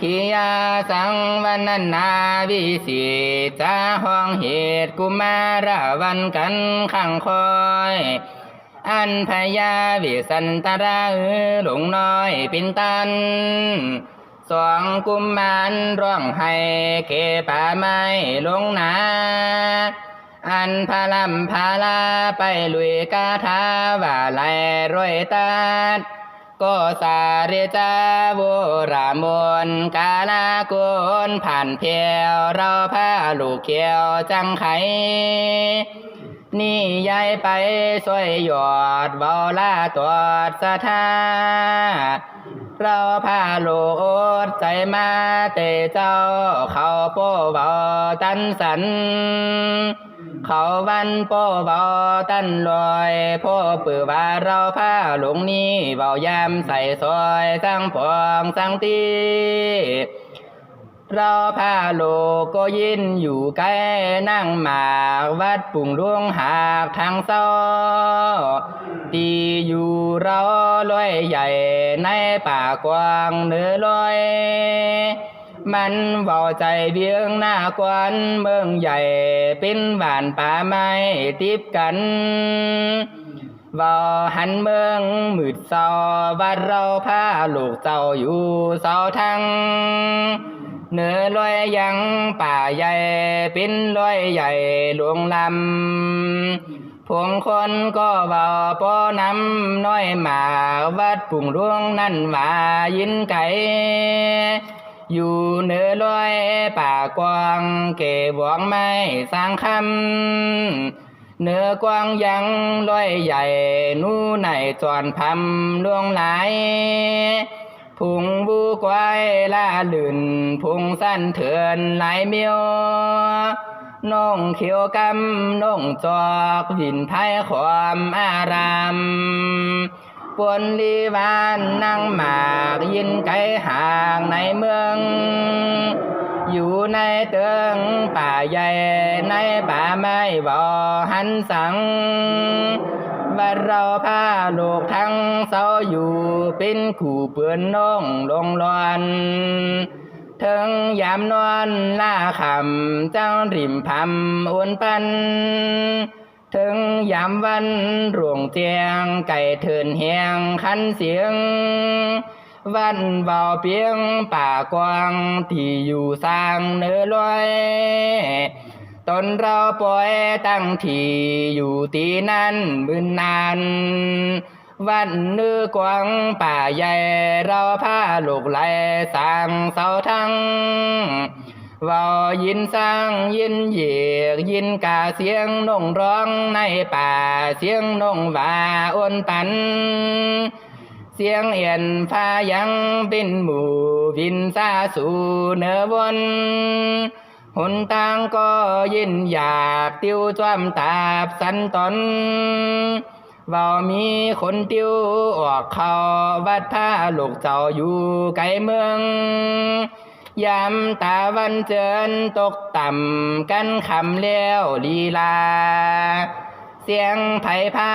ขียาสังวันนาวิสิจาห้องเหตุกุมารวันกันขังคอย อันพยาวิสันตราเออหลงน้อยปินตันสองกุมมารร้องให้เกป่าไม้ลงนาอันพาลำพาลาไปลุยกาทาว่าไหลรวยตัด กสาเรจาโวรามนกาลาโกนผ่านเพียวเราพาลูกเขียวจังไข นี่ยายไปสวยหยอดเบาลาตอดสะทาเราพาโลดใจมาเตเจ้า เขาโปเบาตันสัน เขาวันโปบาตันลอยพ่อปือว่าเราพาหลงนี้เบายามใส่ซอยสังพองสังตีเราพาโลกก็ยินอยู่ใกล้นั่งหมากวัดปุ่งดวงหากทางเศร้าตีอยู่เราลอยใหญ่ในป่ากว้างเนื้อลอย มันเบาใจเบียงหน้ากวนเมืองใหญ่เป็นหวานป่าไม้ติบกันว่าหันเมืองมืดเศร้าวัดเราพาลูกเจ้าอยู่เศร้าทั้งเนื้อลอยยังป่าใหญ่เป็นลอยใหญ่หลวงลำพวงคนก็เบาปอน้ำน้อยหมาวัดปุ่งดวงนั่นว่ายินไก่ อยู่เนื้อลอยป่ากวางเก็บวงไม้สร้างคำเนื้อกวางยังลอยใหญ่นู่ในจวนพำลวงหลายพุงบูกวายล่าลื่นพุงสั้นเถื่อนหลายเมียวน้องเขียวกำน้องจอกวินไพ่ความอาราม ปวนลีวานนั่งหมากยินไกลห่างในเมือง อยู่ในเตืองป่าใหญ่ในป่าไม้บ่อหันสังว่าเราพาลูกทั้งเสาอยู่เป็นขู่เปือนน้องลงลอนถึงยามนอนล่าคำจังริมพำอ้วนปัน ถึงยามวันร่วงเจียง ไก่เถินเฮียงคันเสียง วันเบาเปียงป่ากว้างที่อยู่สร้างเนื้อลอยตนเราปล่อยตั้งที่อยู่ตีนั้นมืนนาน วันเนื้อกวางป่าใหญ่ เราพาลูกไหลสร้างเสาทั้ง ว่ายินสร้างยินเหยียกยินกาเสียงนงร้องในป่าเสียงนงว่าอ้นปัน เสียงเอียนฟ้ายังเป็นหมู่วินซาสู่เนื้อวนหนทางก็ยินอยากติวจวมตาบสันตนว่ามีคนติวออกเขาวัดท่าลูกเจ้าอยู่ไกลเมือง ยามตาวันเจินตกต่ำกันคำเลี้ยวลีลา เสียงไผ่ผ้า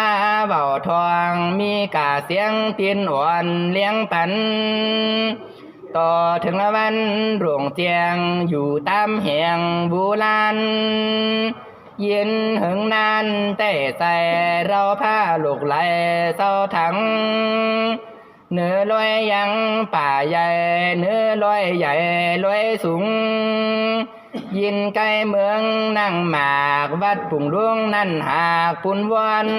เบาทองมีกาเสียงตีนอ่อนเลี้ยงปัน ต่อถึงละวันร่วงเจียงอยู่ตามแห่งบูรานเย็นหึงนานแต่ใจเราผ้าลูกไหลเศร้าถัง เนื้อลอยยังป่าใหญ่ เนื้อลอยใหญ่ลอยสูง ยินไกลเมืองนั่งหมากวัดปุ่งดวงนั่นหากปุ่นวัน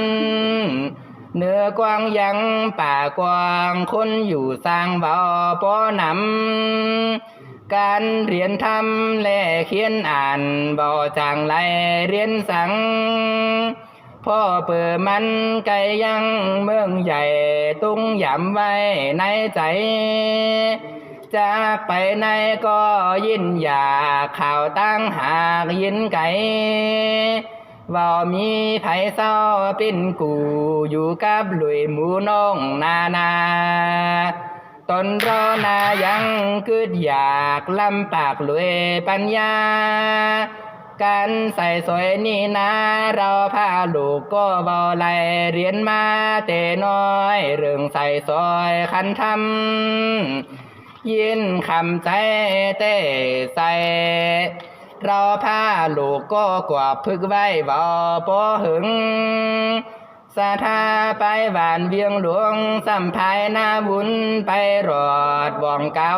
เนื้อกว้างยังป่ากว้างคนอยู่สร้างเบาปอนำการเรียนทำและเขียนอ่านเบาจางไรเรียนสัง พ่อเปิดมันไกลยังเมืองใหญ่ตุ้งยำไว้ในใจจากไปไหนก็ยินอยากข่าวตั้งหากยินไก่ว่ามีไผเศร้าเป็นกูอยู่กับลุยหมูน้องนานาตนรอนายังกึดอยากลำปากลุยปัญญา การใส่สวยนี่นะ เราพาลูกก็บาไหลเรียนมาแต่น้อย เรื่องใส่ซอยคันทำยินคำใจเต้ใส่เราพาลูกก็กว่าพึกไว้บ่ปอหึงสาธาไปหวานเวียงหลวงสัมภายหน้าบุญไปรอดว่องเกา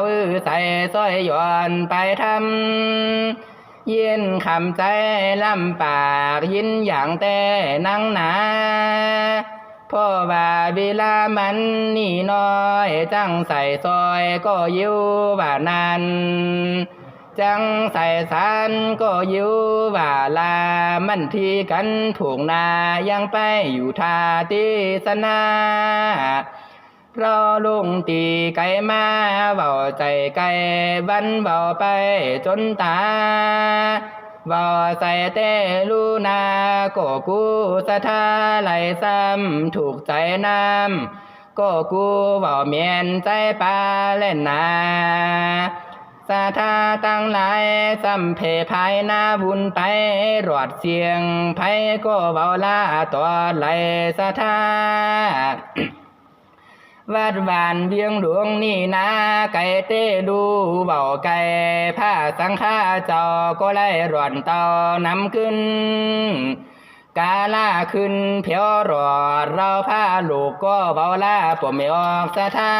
ใส่สร้อยย้อนไปทำ ยินคำใจลำปากยินอย่างแต่นังหนาพราะว่าเวลามันนี่น้อยจังใส่ซอยก็ยิ้วว่านันจังใส่สารก็ยู่ว่าลา มันทีกันถูกนายังไปอยู่ทาติสนา เราลุงตีไก่มาเบาใจไก่วันเบาไปจนตาเบาใส่เตลูนาก็กูสะทาไหลซ้ำถูกใจน้ำก็กูเบาเมียนใจปลาเล่นนาสาธาตั้งหลายสัมเพภายหน้าบุญไปรอดเสียงไผก็เบาลาตัวไหลสาธา วัดวานเวียงหลวงนี่นาไก่เต้ดูเบาไก่ผ้าสังฆาเจ้าก็ไล่ร่อนเตานำขึ้น กาลาขึ้นเพียวรอดเราผ้าลูกก็เบาลาผมไม่ออกสะท่า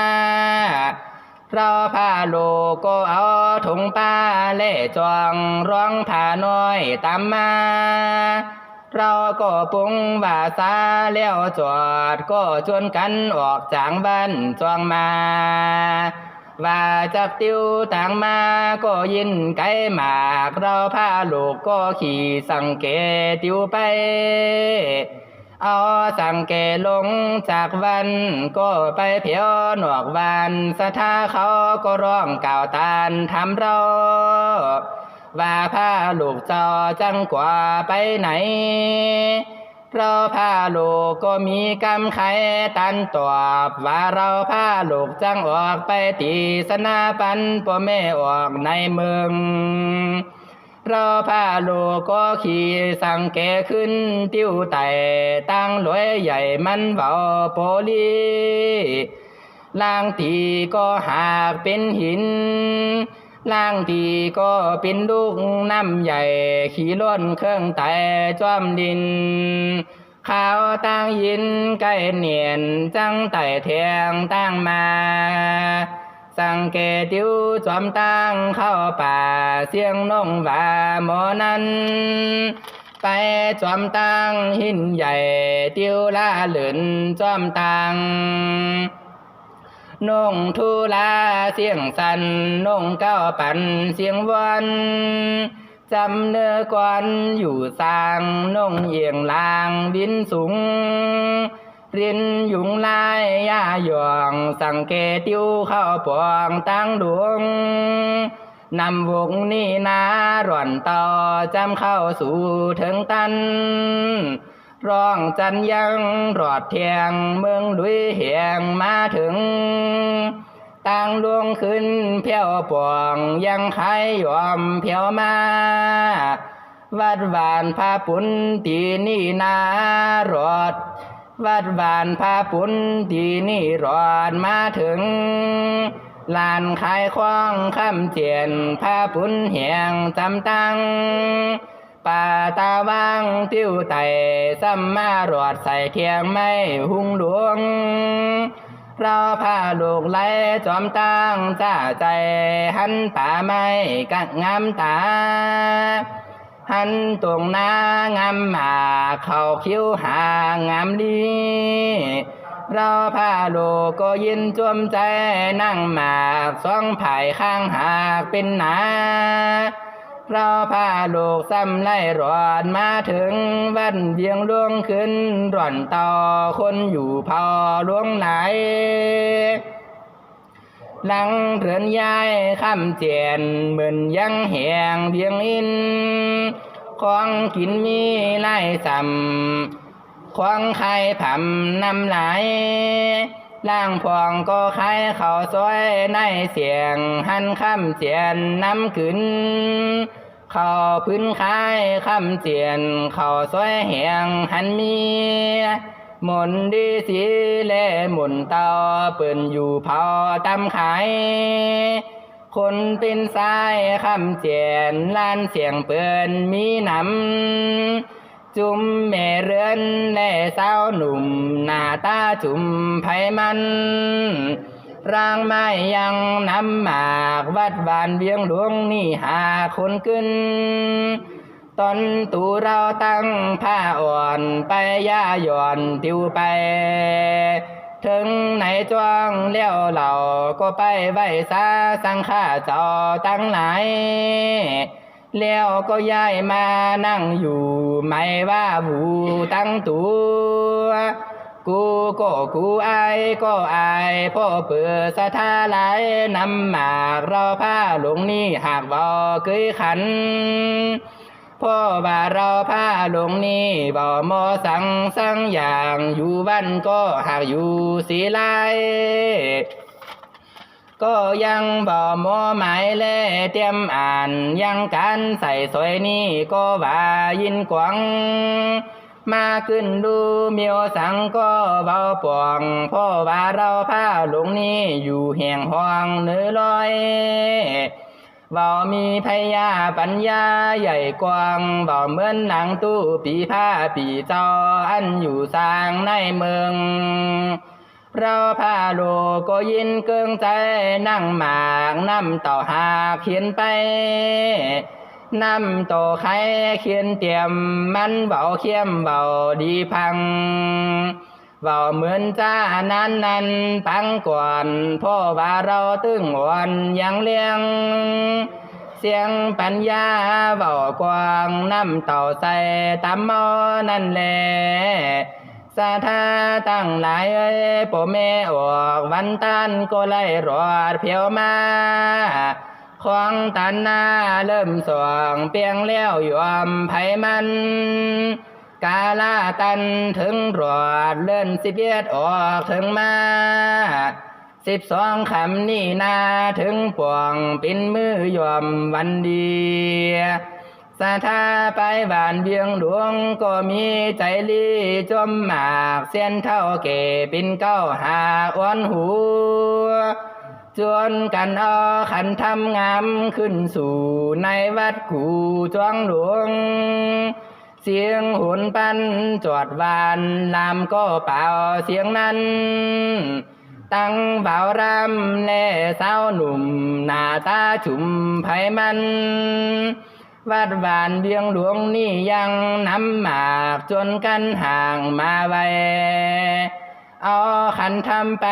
เราพาลูกก็เอาถุงป้าเล่จวงร้องผ่าน้อยตามมา เราก็ปุงว่าซาเลี้ยวจอดก็ชวนกันออกจากบ้านจวงมาว่าจับติวต่างมาก็ยินไกลหมากเราพาลูกก็ขี่สังเกติวไป เอาสังเกตลงจากวันก็ไปเพียวหนวกวันสถาเขาก็ร้องกล่าวตานทำเรา ว่าพาลูกจ้าจังกว่าไปไหน เราพาลูกก็มีกรรมไขตันตอบว่าเราพาลูกจังออกไปตีสนาปันพ่อแม่ออกในเมืองเราพาลูกก็ขี่สังเกขึ้นติ้วไต่ตั้งรวยใหญ่มันเบาโปลีล่างทีก็หากเป็นหิน ล่างทีก็เป็นลูกน้ำใหญ่ ขี่ล้นเครื่องแต่จอมดินข้าวตั้งยินใกล้เนียนจังไต่เทียงตั้งมา สังเกติวจอมตั้งเข้าป่าเสียงน้องว่าหมอนั้น ไปจอมตั้งหินใหญ่ ติวละเหลืนจอมตั้ง นงทุลาเสียงสันนงเก้าปันเสียงวันจำเนื้อกวนอยู่สร้างนงเอียงลางบินสูงรินยุงลายยาหยอง สังเกติวเข้าปองตั้งดวงนำวงนี่นาร่อนต่อจำเข้าสู่ถึงตัน ร้องจันยังรอดเทียงเมืองดุยเหียงมาถึงต่างดวงขึ้นเพียวป่วงยังขายยอมเพียวมา วัดวานพาปุนตีนี่นารอด วัดวานพาปุนตีนี่รอดมาถึงลานขายควางคำเจียนพาปุนเหียงจำตัง ป่าตาว่างติ้วไต่ซ้ำมารอดใส่เทียงไม่หุงหลวง เราพาลูกไหลจอมตั้งจ้าใจ หันป่าไม้กักงามตา หันตรงหน้างามหมาเข้าคิ้วหางามดีเราพาลูกก็ยินจวมใจนั่งหมากสองภายข้างหากเป็นหนา เราพาลูกซ้ำไล่รอดมาถึงวันเวียงหลวงขึ้นร่อนต่อคนอยู่พอหลวงไหนหลังเรือนยายคำเจียนเหมือนยังแหงเพียงอินของกินมีไล่สัมควงไข่ผำน้ำไหล ล่างพองก็ไข่เขาซอยในเสียง หันคำเจียนน้ำขึ้น เขาพื้นคายคำเจียน เขาซอยแหงหันมีหมุนดีสีแลหมุนเตาเปิ่นอยู่เผาตำขาย คนเป็นสายคำเจียนล้านเสียงเปิ่นมีหนำ จุมแม่เรือนและสาวหนุ่ม หน้าตาจุมไผมันร่างไม้ยังน้ำหมากวัดบานเบียงหลวงนี่หาคนขึ้น ตอนตูเราตั้งผ้าอ่อนไปย่าหย่อนติวไป ถึงไหนจ้วงเลี้ยวเหล่าก็ไปไหวซาสังข้าเจ้าตั้งหลาย แล้วก็ย้ายมานั่งอยู่ไม่ว่าบูตั้งตัว กูก็กูอายก็อายพ่อเปิดสถาหลายนำหมากเราผ้าหลงนี่หากบ่เคยขันพ่อว่าเราผ้าหลงนี่บ่มอสังสังอย่างอยู่วันก็หากอยู่สีลาย ก็ยังบ่มอหมายแลเตรียมอ่านยังการใส่สวยนี่ก็ว่ายินกวางมาขึ้นดูเมียวสังก็เบาป่องพราะว่าเราผ้าหลงนี่อยู่แห่งห้องเนื้อลอยเบามีพยาปัญญาใหญ่กว้างเบาเหมือนหนังตู้ปีผ้าปีจออันอยู่สร้างในเมือง เราพาโลกก็ยินเกิงใจนั่งหมากน้ำต่อหากเขียนไปน้ำต่อใครเขียนเตรียมมันเบาเข้มเบาดีพังเบาเหมือนจ้านั้นนั้นปังก่อนพ่อว่าเราตึงอ่อนยังเลี้ยง เสียงปัญญาเบากวางน้ำเต่าใส่ตามมอนั่นแหละ สาธาตั้งหลายเอ้ยปอแม่ออกวันตันก็ไล่รอดเพียวมาควางตันหน้าเริ่มสว่างเปียงแล้วยอมไผมัน กาลาตันถึงรอดเลื่อนสิบเอ็ดออกถึงมาสิบสองคำนี่นาถึงป่วงป็นมือยอมวันดี สาธาไปบ้านเบียงหลวงก็มีใจลีจมหมากเส้นเท่าเกเป็นเก้าหาอ้วนหูจวนกันเอาขันทำงามขึ้นสู่ในวัดกูจวงหลวง เสียงหุนปันจอดวานลามก็เป่าเสียงนั้น ตั้งเบารำแลสาวหนุ่ม หน้าตาชุ่มไผมัน วัดบานเบียงหลวงนี่ยังน้ำหมากจนกันห่างมาไวเอาขันทำไป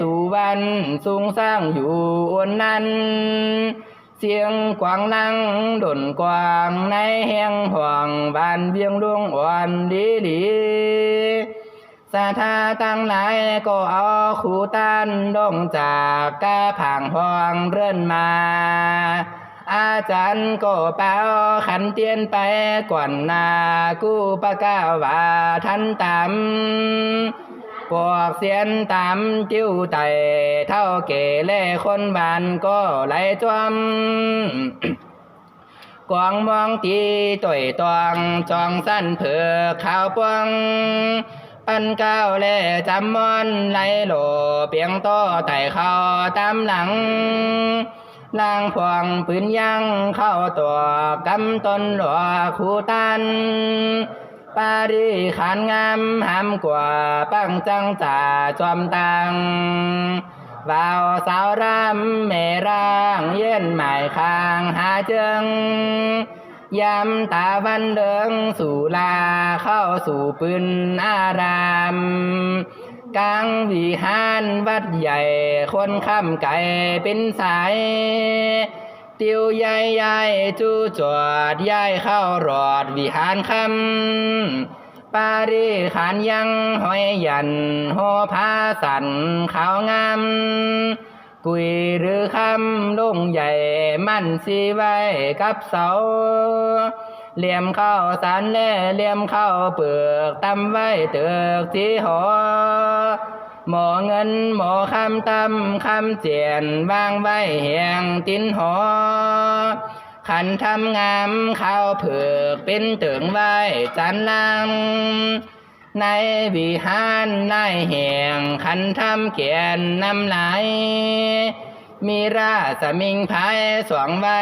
สู่วันสูงสร้างอยู่อวนนั้น เสียงกวางลังดนกวางในแห่งห่วงบานเบียงหลวงอ่อนดีดีสาธาตั้งหลายก็เอาขู่ตันดงจากกาผางห้องเรื่อนมา อาจารย์ก็เป่าขันเตียนไปก่อนหนากู้ปะก้าว่าทันตามพวกเสียนตามจิ้วไตเท่าเกเล่คนบ้านก็ไหลจวมกวางมองตีต่อยตวงจองสั้นเผือกขาวปวงปันก้าวแลจำมอนไหลโหลเปียงโตไต่เขาตามหลัง ล่างพวงปืนยังเข้าตัวกำต้นหลวคูตัน ปารีขานงามหามกว่าปังจังจ่าจอมตังวาวสาวรำเมร่างเย็นหมายคางหาเจิงยามตาวันเดิงสู่ลาเข้าสู่ปืนอาราม กลางวิหารวัดใหญ่ คนข้ามไก่เป็นสาย ติวใหญ่ใหญ่จูจวดยายเข้ารอดวิหารคำปารีขานยังหอยยันหอพาสันขาวงามกุยหรือคำลงใหญ่มั่นสีไว้กับเสา เหลี่ยมเข้าสารแล่เหลี่ยมเข้าเปลือกตำไว้เตือกที่หอหมอเงินหมอคำตำคำเจียนวางไว้แหงตินหอ ขันทำงามข้าวเผือกเป็นตึงไว้จันลัง ในวิหารในแห่งคันทำเขียนนำไหลมีราสมิงพายสวงไว้